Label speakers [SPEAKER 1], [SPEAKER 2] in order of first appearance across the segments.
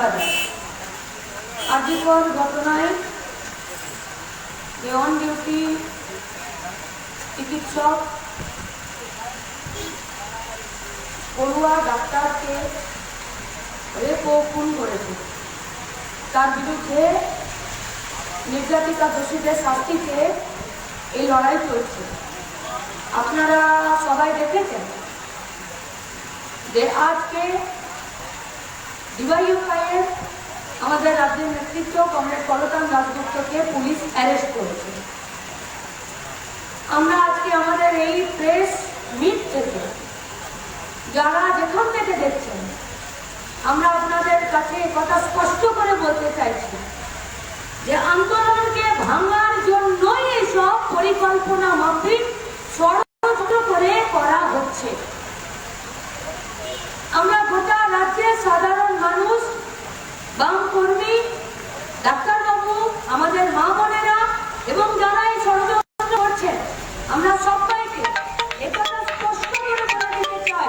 [SPEAKER 1] ইমামবাজার আজিকর ঘটনায় on duty চিকিৎসক পড়ুয়া ডাক্তারকে রেপ ও খুন করেছে। তার বিরুদ্ধে নির্যাতিতা দোষীদের শাস্তি চেয়ে এই লড়াই চলছে। আপনারা সবাই দেখেছেন যে আজকে ডিওয়াইএফআইয়ের আমাদের রাজ্যের নেতৃত্ব কমরেড কলতান দাসগুপ্তকে পুলিশ অ্যারেস্ট করেছে। আমরা আজকে আমাদের এই প্রেস মিট থেকে, যারা যেখান থেকে দেখছেন, আমরা আপনাদের কাছে কথা স্পষ্ট করে বলতে চাইছি যে আন্দোলনকে ভাঙার জন্যই এসব পরিকল্পনা মাফিক ষড়যন্ত্র করে করা হচ্ছে আমরা গোটা রাজ্যের সাধারণ মানুষ বাম কর্মী ডাক্তারবাবু আমাদের মা বোনেরা এবং যারা এই ষড়যন্ত্র করছেন আমরা সবাইকে একথা স্পষ্ট করে বলে দিতে চাই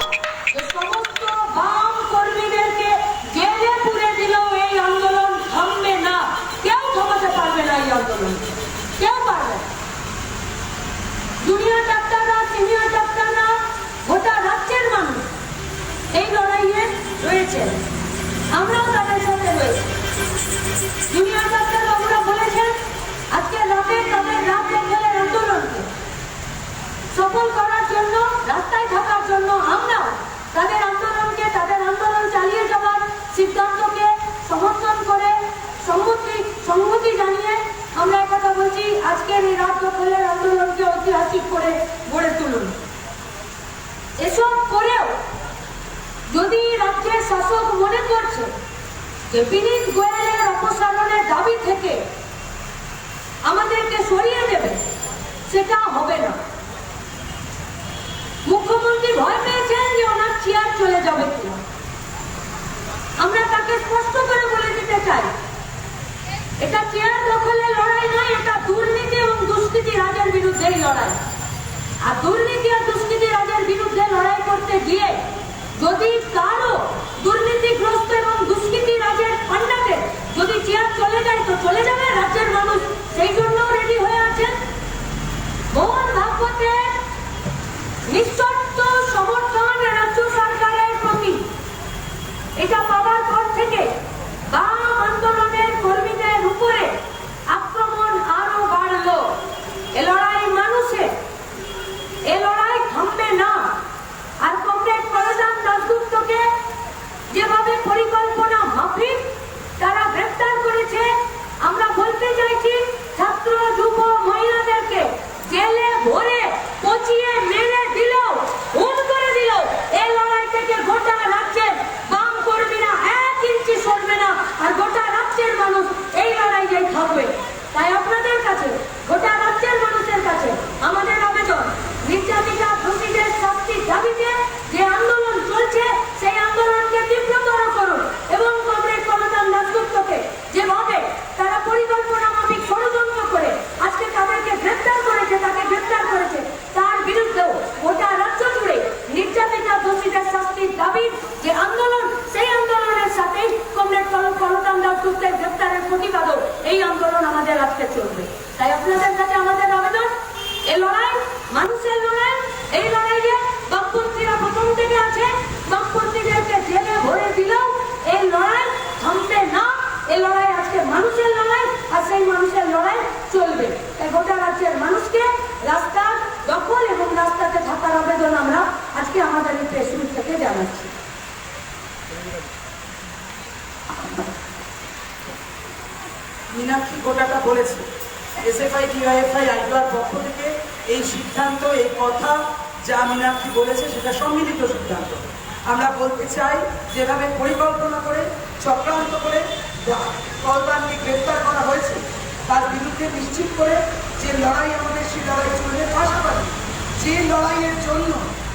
[SPEAKER 1] যে সমস্ত বাম কর্মীদেরকে জেলে পুরে দিলেও এই আন্দোলন থামবে না কেউ থামাতে পারবে না এই আন্দোলন কেউ পারবে না জুনিয়র ডাক্তাররা সিনিয়র ডাক্তাররা গোটা রাজ্যের মানুষ এই লড়াইয়ে রয়েছে আমরাও তাদের সাথে রয়েছি। জুনিয়র ডাক্তার বাবুরা বলেছেন, আজকে রাতে তাদের রাত দখলের আন্দোলনকে সফল করার জন্য, রাস্তায় থাকার জন্য আমরাও তাদের আন্দোলনকে, তাদের আন্দোলন চালিয়ে যাওয়ার সিদ্ধান্তকে সমর্থন করে, সম্মতি সম্মতি জানিয়ে আমরা কথা বলছি। আজকের এই রাত দখলের আন্দোলনকে ঐতিহাসিক করে গড়ে তুলুন এসব করেও যদি রাজ্যের শাসক মনে করছে যে বিনীত গোয়েলের অপসারণের দাবি থেকে আমাদেরকে সরিয়ে দেবে, সেটা হবে না। মুখ্যমন্ত্রী ভয় পেয়েছেন যে ওনার চেয়ার চলে যাবে কিনা। আমরা তাকে স্পষ্ট করে বলে দিতে চাই, এটা চেয়ার দখলের লড়াই নয়, এটা দুর্নীতি এবং দুষ্কৃতি রাজের বিরুদ্ধে লড়াই। আর দুর্নীতি আর দুষ্কৃতি রাজের বিরুদ্ধে লড়াই করতে
[SPEAKER 2] মীনাক্ষী গোটাটা বলেছে। এসএফআই ডিওএফআই আইডুয়ার পক্ষ থেকে এই সিদ্ধান্ত, এই কথা যা মীনাক্ষী বলেছে, সেটা সম্মিলিত সিদ্ধান্ত। আমরা বলতে চাই, যেভাবে পরিকল্পনা করে, চক্রান্ত করে কলবানকে গ্রেপ্তার করা হয়েছে, তার বিরুদ্ধে নিশ্চিত করে যে লড়াই আমাদের সেই লড়াই চলবে পাশাপাশি, যে লড়াইয়ের জন্য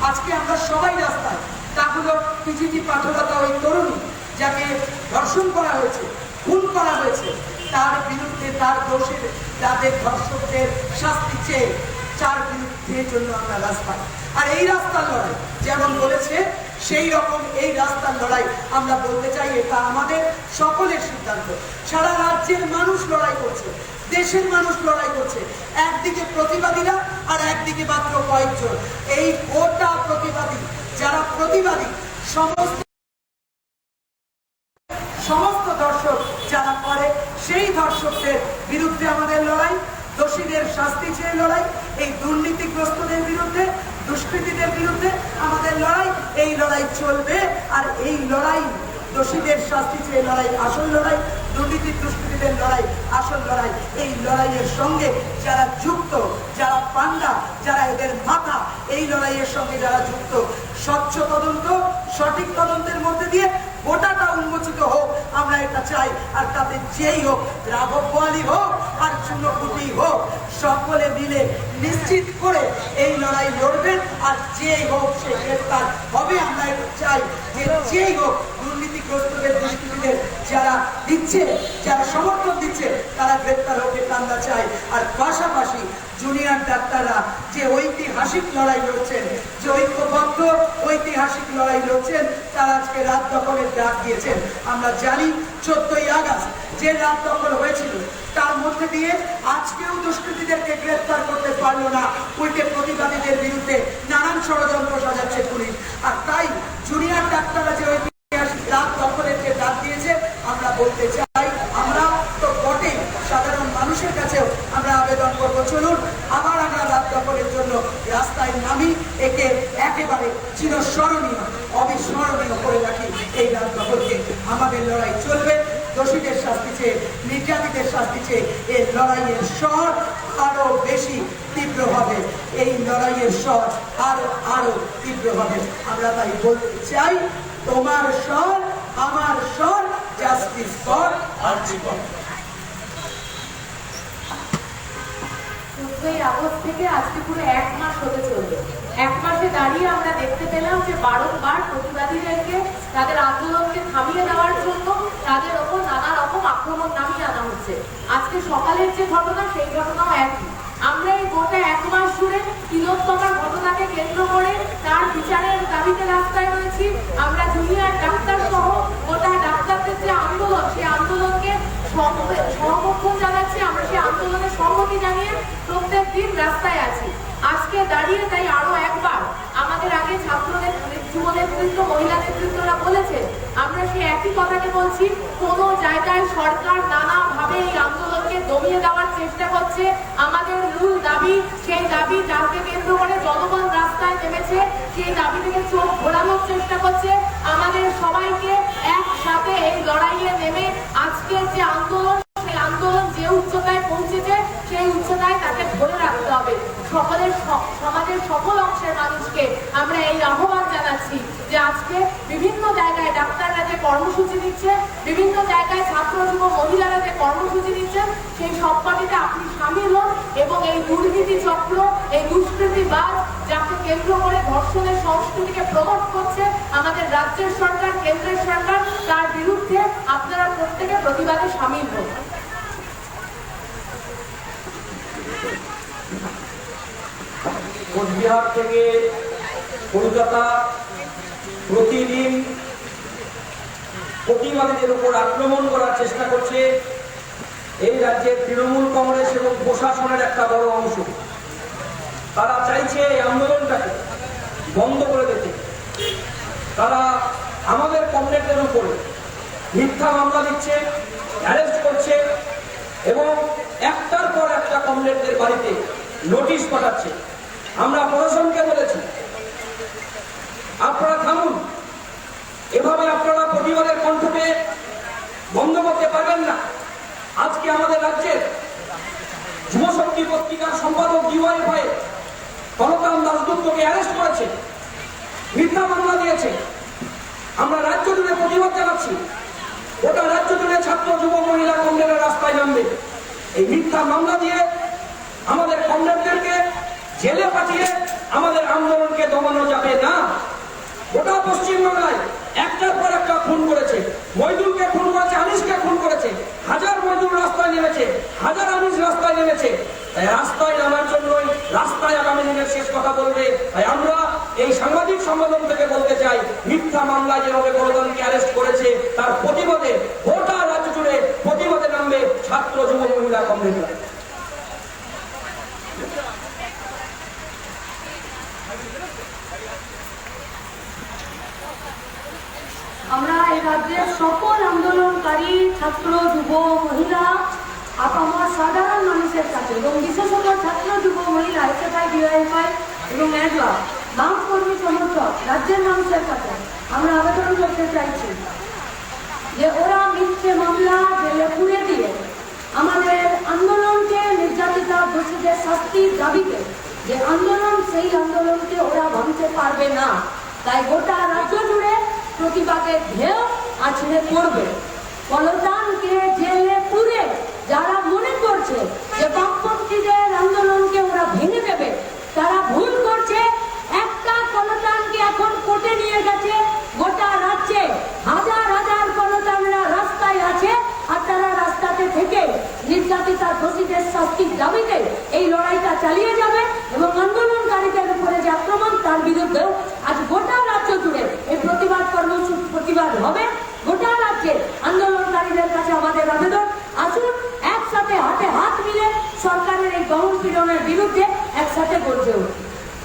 [SPEAKER 2] আজকে আমরা সবাই রাস্তায় তা হলো পিজিটি পাঠকতা ওই তরুণী যাকে ধর্ষণ করা হয়েছে, খুন করা হয়েছে। তার বিরুদ্ধে তার দোষের, তাদের ধর্ষকদের শাস্তি চেয়ে চার বিরুদ্ধে জন্য আমরা রাস্তায় আর এই রাস্তার লড়াই, যেমন বলেছে, সেই রকম এই রাস্তার লড়াই আমরা বলতে চাই, এটা আমাদের সকলের সিদ্ধান্ত। সারা রাজ্যের মানুষ লড়াই করছে, দেশের মানুষ লড়াই করছে। একদিকে প্রতিবাদীরা আর একদিকে মাত্র কয়েকজন। এই গোটা প্রতিবাদী যারা প্রতিবাদী, সমস্ত সমস্ত দর্শক যারা করে সেই দর্শকদের বিরুদ্ধে আমাদের লড়াই, দোষীদের শাস্তি চেয়ে লড়াই, এই দুর্নীতিগ্রস্তদের বিরুদ্ধে, দুষ্কৃতীদের বিরুদ্ধে আমাদের লড়াই, এই লড়াই চলবে, আর এই লড়াই দোষীদের শাস্তি চেয়ে লড়াই, আসল লড়াই দুর্নীতি দুষ্কৃতীদের লড়াই, আসল লড়াই। এই লড়াইয়ের সঙ্গে যারা যুক্ত, যারা পান্ডা যারা এদের মাথা, এই লড়াইয়ের সঙ্গে যারা যুক্ত, স্বচ্ছ তদন্ত, সঠিক তদন্তের মধ্যে দিয়ে গোটাটা উন্মোচিত হোক, আমরা এটা চাই। আর তাতে যেই হোক রাঘব বোয়ালি হোক, আর চুনকুটি হোক, সকলে মিলে নিশ্চিত করে এই লড়াই লড়বেন আর যেই হোক, সে গ্রেপ্তার হবে। আমরা এটা চাই যে যেই হোক, দুর্নীতিগ্রস্তদের, দুষ্কৃতীদের যারা দিচ্ছে, যারা সমর্থন দিচ্ছে, তারা গ্রেপ্তার হোক আমরা চাই আর পাশাপাশি জুনিয়র ডাক্তাররা যে ঐতিহাসিক লড়াই লড়ছেন, যে ঐক্যবদ্ধ ঐতিহাসিক লড়াই লড়ছেন, তারা আজকে রাত দখলের ডাক দিয়েছেন। আমরা জানি চোদ্দই আগস্ট যে রাত দখল হয়েছিল, তার মধ্যে দিয়ে আজকেও দুষ্কৃতীদেরকে গ্রেপ্তার করতে পারল না। উল্টে প্রতিবাদীদের বিরুদ্ধে নানান ষড়যন্ত্র সাজাচ্ছে পুলিশ। আর তাই জুনিয়র ডাক্তাররা যে ঐতিহাসিক রাত দখলের যে ডাক দিয়েছে আমরা বলতে চাই আমরা তো বটেই সাধারণ মানুষের কাছেও আমরা আবেদন করব চলুন আবার আমরা রাত দখলের জন্য রাস্তায় নামি একে একেবারে চিরস্মরণীয় অবিস্মরণীয় করে রাখি এই রাত দখলকে আমাদের লড়াই চলবে। দোষীদের শাস্তি চেয়ে নির্যাতিতের শাস্তি চেয়ে এই লড়াইয়ের স্বর আরও বেশি তীব্র হবে। এই লড়াইয়ের স্বর আরও আরও তীব্র হবে। আমরা তাই বলতে চাই, তোমার স্বর, আমার স্বর জাস্টিস ফর আর জীবন
[SPEAKER 3] চোদ্দই আগস্ট থেকে আজকে পুরো এক মাস হতে চলবে এক মাসে দাঁড়িয়ে আমরা দেখতে পেলাম যে বারংবার প্রতিবাদীদেরকে, তাদের আন্দোলনকে থামিয়ে দেওয়ার জন্য তাদের ওপর নানা রকম আক্রমণ নামিয়ে আনা হচ্ছে। আজকে সকালের যে ঘটনা, সেই ঘটনাও একই। আমরা এই গোটা এক মাস জুড়ে তিলোত্তমার ঘটনাকে কেন্দ্র করে তার বিচারের দাবিতে রাস্তায় রয়েছি। আমরা জুনিয়র ডাক্তার সহ গোটা ডাক্তারদের যে আন্দোলন, সেই আন্দোলনকে সম- সমর্থন জানাচ্ছি, আমরা সেই আন্দোলনে সম্মতি জানিয়ে প্রত্যেক দিন রাস্তায় আছি। আজকে দাঁড়িয়ে তাই আরও একবার আমাদের আগে ছাত্র নেতৃত্ব যুব নেতৃত্ব, মহিলা নেতৃত্বরা বলেছে আমরা সেই একই কথাকে বলছি, কোন জায়গায় সরকার নানাভাবে এই আন্দোলনকে দমিয়ে দেওয়ার চেষ্টা করছে। আমাদের মূল দাবি, সেই দাবি যাকে কেন্দ্র করে জনগণ রাস্তায় নেমেছে, সেই দাবি থেকে চোখ ঘোরানোর চেষ্টা করছে। আমাদের সবাইকে একসাথে এই লড়াইয়ে নেমে আজকের যে আন্দোলন উচ্চতায় পৌঁছেছে, সেই উচ্চতায় তাকে ধরে রাখতে হবে। সকলের সমাজের সকল অংশের মানুষকে আমরা এই আহ্বান জানাচ্ছি যে আজকে বিভিন্ন জায়গায় ডাক্তাররা যে কর্মসূচি দিচ্ছে, বিভিন্ন জায়গায় ছাত্র, যুব, মহিলারা যে কর্মসূচি দিচ্ছেন সেই সবকটিতে আপনি সামিল হন এবং এই দুর্নীতি চক্র, এই দুষ্কৃতিবাদ যাকে কেন্দ্র করে ধর্ষণের সংস্কৃতিকে প্রমোট করছে আমাদের রাজ্যের সরকার, কেন্দ্রের সরকার, তার বিরুদ্ধে আপনারা প্রত্যেকে প্রতিবাদে সামিল হন।
[SPEAKER 4] কোচবিহার থেকে কলকাতা প্রতিদিন প্রতিবাদীদের উপর আক্রমণ করার চেষ্টা করছে এই রাজ্যের তৃণমূল কংগ্রেস এবং প্রশাসনের একটা বড় অংশ। তারা চাইছে এই আন্দোলনটাকে বন্ধ করে দিতে। তারা আমাদের কমরেডদের উপরে মিথ্যা মামলা দিচ্ছে, অ্যারেস্ট করছে এবং একটার পর একটা কমরেডদের বাড়িতে নোটিশ পাঠাচ্ছে। আমরা প্রশাসনকে বলেছি। আপনারা থামুন। এভাবে আপনারা প্রতিবাদের কণ্ঠকে বন্ধ করতে পারবেন না। আজকে আমাদের রাজ্যের যুবশক্তি পত্রিকার সম্পাদক ডিওয়াই ভাই কলকাম দাসগুপ্তকে অ্যারেস্ট করেছে। মিথ্যা মামলা দিয়েছে। আমরা রাজ্য জুড়ে প্রতিবাদ জানাচ্ছি। গোটা রাজ্য জুড়ে ছাত্র যুব মহিলা কংগ্রেসের রাস্তায় নামবে। এই মিথ্যা মামলা দিয়ে জেলে পাঠিয়ে আমাদের আন্দোলনকে দমানো যাবে না। গোটা পশ্চিমবাংলায় একটার পর একটা খুন করেছে। মইদুলকে খুন করেছে, আনিসকে খুন করেছে। হাজার মজদুর রাস্তায় নেমেছে, হাজার আনিস রাস্তায় নেমেছে। তাই রাস্তায় নামার জন্যই রাস্তায় আগামী দিনের শেষ কথা বলবে। তাই আমরা এই সাংবাদিক সম্মেলন থেকে বলতে চাই, মিথ্যা মামলা যেভাবে গণতন্ত্রকে অ্যারেস্ট করেছে, তার প্রতিবাদে গোটা রাজ্য জুড়ে প্রতিবাদে নামবে ছাত্র যুব মহিলা কংগ্রেসরা
[SPEAKER 1] আমরা এই রাজ্যের সকল আন্দোলনকারী ছাত্র যুব মহিলা আপামা সাধারণ মানুষের কাছে এবং বিশেষত ছাত্র যুব মহিলা এসএফআই ডিওএফআই এবং এডওয়া বাম কর্মী সমর্থক রাজ্যের মানুষের কাছে আমরা আবেদন করতে চাইছি যে ওরা মিথ্যে মামলা জেলে পুড়ে দিয়ে আমাদের আন্দোলনকে নির্যাতিতা দোষীদের শাস্তির দাবিতে যে আন্দোলন, সেই আন্দোলনকে ওরা ভাঙতে পারবে না। তাই গোটা রাজ্য জুড়ে প্রতিবাদের ঢেউ আছড়ে পড়বে। পলতানকে জেলে পুরে যারা মনে করছে যে বামপন্থীদের আন্দোলনকে ওরা ভেঙে দেবে, তারা ভুল করছে। একটা কলতানকে এখন কোর্টে নিয়ে গেছে, গোটা রাজ্যে হাজার হাজার কলতানরা রাস্তায় আছে, আর তারা রাস্তাতে থেকে নির্যাতিতা দোষীদের শাস্তির দাবিতে এই লড়াইটা চালিয়ে যাবে এবং আন্দোলনকারীদের উপরে যে আক্রমণ তার বিরুদ্ধেও আজ গোটা রাজ্য জুড়ে এই প্রতিবাদ কর্মসূচি প্রতিবাদ হবে গোটা রাজ্যে আন্দোলনকারীদের কাছে আমাদের আবেদন আসুন একসাথে হাতে হাত মিলে সরকারের এই গহন পীড়নের বিরুদ্ধে একসাথে গর্জে উঠুন।